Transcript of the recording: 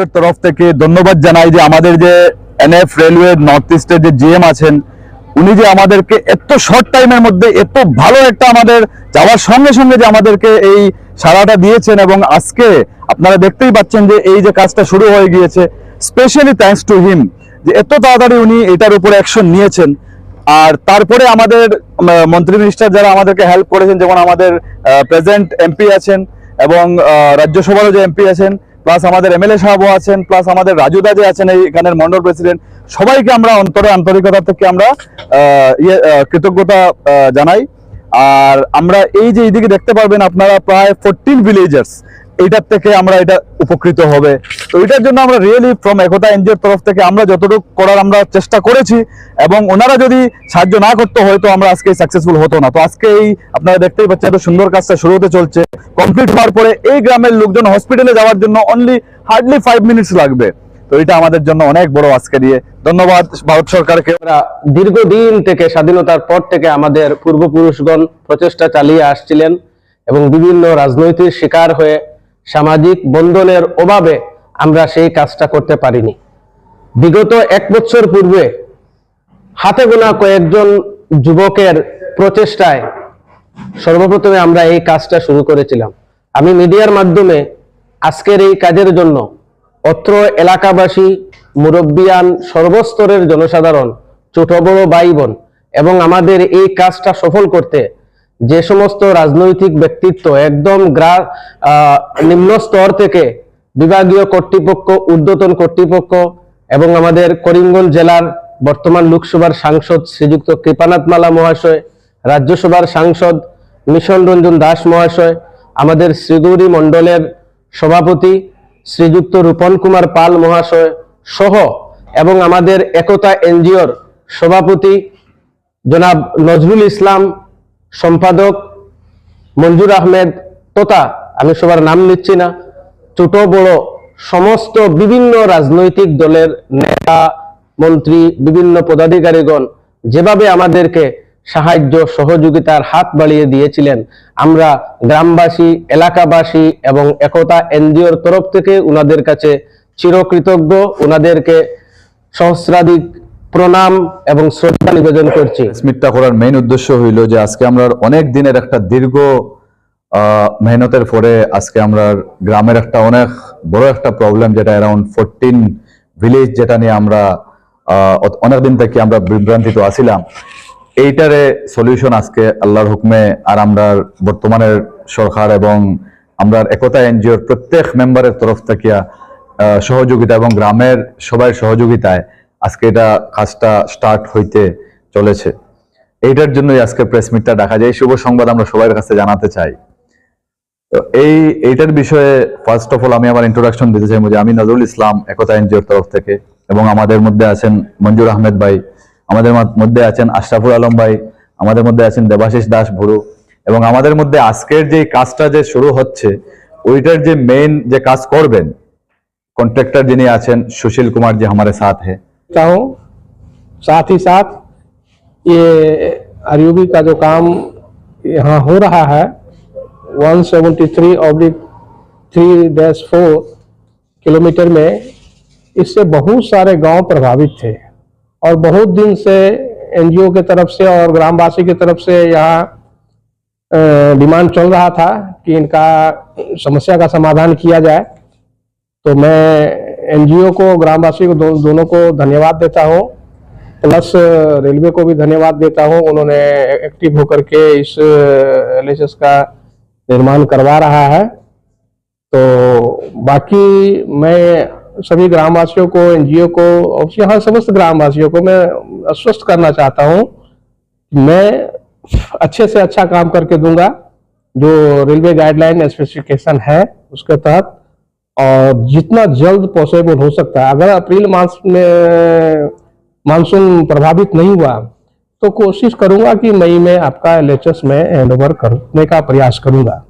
এর তরফ থেকে ধন্যবাদ জানাই যে আমাদের যে এনএফ রেলওয়ে নর্থ ইস্টের যে জিএম আছেন, উনি যে আমাদেরকে এত শর্ট টাইমের মধ্যে এত ভালো একটা আমাদের যাওয়ার সঙ্গে সঙ্গে যে আমাদেরকে এই সারাটা দিয়েছেন এবং আজকে আপনারা দেখতেই পাচ্ছেন যে এই যে কাজটা শুরু হয়ে গিয়েছে স্পেশালি থ্যাঙ্কস টু হিম যে এত তাড়াতাড়ি উনি এটার উপরে অ্যাকশন নিয়েছেন। আর তারপরে আমাদের মন্ত্রী মিনিস্টার যারা আমাদেরকে হেল্প করেছেন, যেমন আমাদের প্রেজেন্ট এমপি আছেন এবং রাজ্যসভারও যে এমপি আছেন প্লাস আমাদের এমএলএ সাহেবও আছেন প্লাস আমাদের রাজুদা যে আছেন এইখানের মন্ডল প্রেসিডেন্ট সবাইকে আমরা অন্তরে আন্তরিকতা থেকে আমরা ইয়ে কৃতজ্ঞতা জানাই। আর আমরা এই যে এইদিকে দেখতে পারবেন আপনারা প্রায় ফোরটিন ভিলেজার্স এইটার থেকে আমরা এটা উপকৃত হবে। তো এটার জন্য আমরা রিয়েলি ফ্রম একতা এনজিওর তরফ থেকে আমরা যতটুকু করার আমরা চেষ্টা করেছি এবং ওনারা যদি সাহায্য না করতো হয়তো আমরা আজকে সাকসেসফুল হতো না। তো আজকে এই আপনারা দেখতেই পাচ্ছেন এত সুন্দর কাজটা শুরু হতে চলছে। কমপ্লিট হওয়ার পরে এই গ্রামের লোকজন হসপিটালে যাওয়ার জন্য অনলি হার্ডলি ফাইভ মিনিটস লাগবে। তো এটা আমাদের জন্য অনেক বড় আজকে দিয়ে ধন্যবাদ ভারত সরকারকে। দীর্ঘদিন থেকে স্বাধীনতার পর থেকে আমাদের পূর্বপুরুষগণ প্রচেষ্টা চালিয়ে আসছিলেন এবং বিভিন্ন রাজনৈতিক শিকার হয়ে সামাজিক বন্ধনের অভাবে আমরা সেই কাজটা করতে পারিনি। বিগত এক বছর পূর্বে হাতে গোনা কয়েকজন যুবকের প্রচেষ্টায় সর্বপ্রথমে আমরা এই কাজটা শুরু করেছিলাম। আমি মিডিয়ার মাধ্যমে আজকের এই কাজের জন্য অত্র এলাকাবাসী, মুরব্বিয়ান, সর্বস্তরের জনসাধারণ, ছোট বড় ভাই বোন এবং আমাদের এই কাজটা সফল করতে যে সমস্ত রাজনৈতিক ব্যক্তিত্ব একদম গ্রা নিম্ন স্তর থেকে বিভাগীয় কর্তৃপক্ষ, ঊর্ধ্বতন কর্তৃপক্ষ এবং আমাদের করিমগঞ্জ জেলার বর্তমান লোকসভার সাংসদ শ্রীযুক্ত কৃপানাথ মালা মহাশয়, রাজ্যসভার সাংসদ মিশন রঞ্জন দাস মহাশয়, আমাদের শ্রীগৌরী মণ্ডলের সভাপতি শ্রীযুক্ত রূপন কুমার পাল মহাশয় সহ এবং আমাদের একতা এনজিওর সভাপতি জনাব নজরুল ইসলাম সম্পাদক মঞ্জুর আহমেদ তথা আমি সবার নাম নিচ্ছি না। ছোট, বড়, সমস্ত বিভিন্ন রাজনৈতিক দলের নেতা, মন্ত্রী, বিভিন্ন পদাধিকারীগণ যেভাবে আমাদেরকে সাহায্য, সহযোগিতার হাত বাড়িয়ে দিয়েছিলেন, আমরা গ্রামবাসী, এলাকাবাসী এবং একতা এনজিওর তরফ থেকে উনাদের কাছে চিরকৃতজ্ঞ। উনাদেরকে সহস্রাধিক প্রণাম এবং শ্রদ্ধা নিবেদন করছি। স্মিটটা করার মেইন উদ্দেশ্য হইল যে আজকে আমরা অনেক দিনের একটা দীর্ঘ মেহনতের পরে আজকে আমরা গ্রামের একটা অনেক বড় একটা প্রবলেম যেটা অ্যারাউন্ড ফোরটিন ভিলেজ যেটা নিয়ে আমরা অনেকদিন থেকে আমরা বিভ্রান্তিত আছিলাম। এইটারে সলিউশন আজকে আল্লাহর হুকমে আর আমরা বর্তমানের সরকার এবং আমরা একতা এনজিওর প্রত্যেক মেম্বারের তরফ থেকে সহযোগিতা এবং গ্রামের সবাই সহযোগিতায় আজকে এটা কাজটা স্টার্ট হইতে চলেছে। এইটার জন্যই আজকে প্রেস মিটটা ডাকা যায়। শুভ সংবাদ আমরা সবার কাছে জানাতে চাই। তো এই, এইটার বিষয়ে ফার্স্ট অফ অল আমি আমার ইন্ট্রোডাকশন দিতে চাই যে আমি নজরুল ইসলাম, একতা এনজিওর তরফ থেকে এবং আমাদের মধ্যে আছেন মঞ্জুর আহমেদ ভাই, আমাদের মধ্যে আছেন আশরাফুল আলম ভাই, আমাদের মধ্যে আছেন দেবাশিস দাস ভুরু এবং আমাদের মধ্যে আজকের যে কাজটা যে শুরু হচ্ছে, ওইটার যে মেইন যে কাজ করবেন কন্ট্রাক্টর যিনি আছেন সুশীল কুমার যে আমাদের সাথে। হ্যাঁ चाहता हूँ साथ ही साथ ये आरयूबी का जो काम यहाँ हो रहा है 173 seventy three oblique three dash four kilometre में, इससे बहुत सारे गाँव प्रभावित थे। और बहुत दिन से एनजीओ के तरफ़ से और ग्रामवासी की तरफ़ से यहाँ डिमांड चल रहा था कि इनका समस्या का समाधान किया जाए। तो मैं एनजीओ को ग्रामवासी को दो, दोनों को धन्यवाद देता हूँ। प्लस रेलवे को भी धन्यवाद देता हूँ। उन्होंने एक्टिव होकर के इस एल का निर्माण करवा रहा है। तो बाकी मैं सभी ग्रामवासियों को एनजीओ को और यहाँ समस्त ग्रामवासियों को मैं आश्वस्त करना चाहता हूँ मैं अच्छे से अच्छा काम करके दूँगा। जो रेलवे गाइडलाइन स्पेसिफिकेशन है उसके तहत और जितना जल्द पॉसिबल हो सकता है। अगर अप्रैल मास में, मानसून प्रभावित नहीं हुआ तो कोशिश करूँगा कि मई में आपका एलएचएस में हैंड ओवर करने का प्रयास करूँगा।